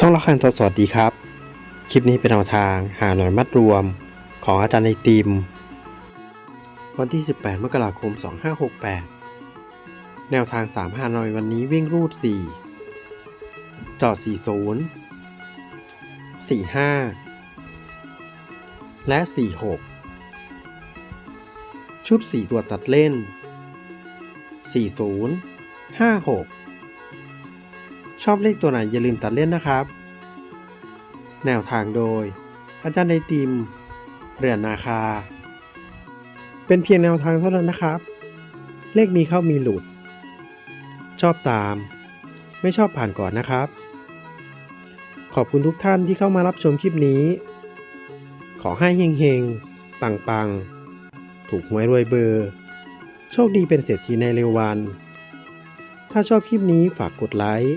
ช่องละครสวัสดีครับ คลิปนี้เป็นแนวทางหาหน่วยมัดรวมของอาจารย์ไอติม วันที่ 18 มกราคม 2568 แนวทาง 3 หาหน่อยวันนี้วิ่งรูด 4 จอด 40 45 และ 46 ชุด 4 ตัวตัดเล่น 40 56 ชอบเลขตัวไหนอย่าลืมตัดเล่นนะครับ แนวทางโดย อาจารย์ในติม เรือนนาคา เป็นเพียงแนวทางเท่านั้นนะครับ เลขมีเข้ามีหลุด ชอบตาม ไม่ชอบผ่านก่อนนะครับ ขอบคุณทุกท่านที่เข้ามารับชมคลิปนี้ ขอให้เฮงๆ ปังๆ ถูกหวยรวยเบอร์ โชคดีเป็นเศรษฐีในเร็ววันถ้าชอบคลิปนี้ฝากกดไลค์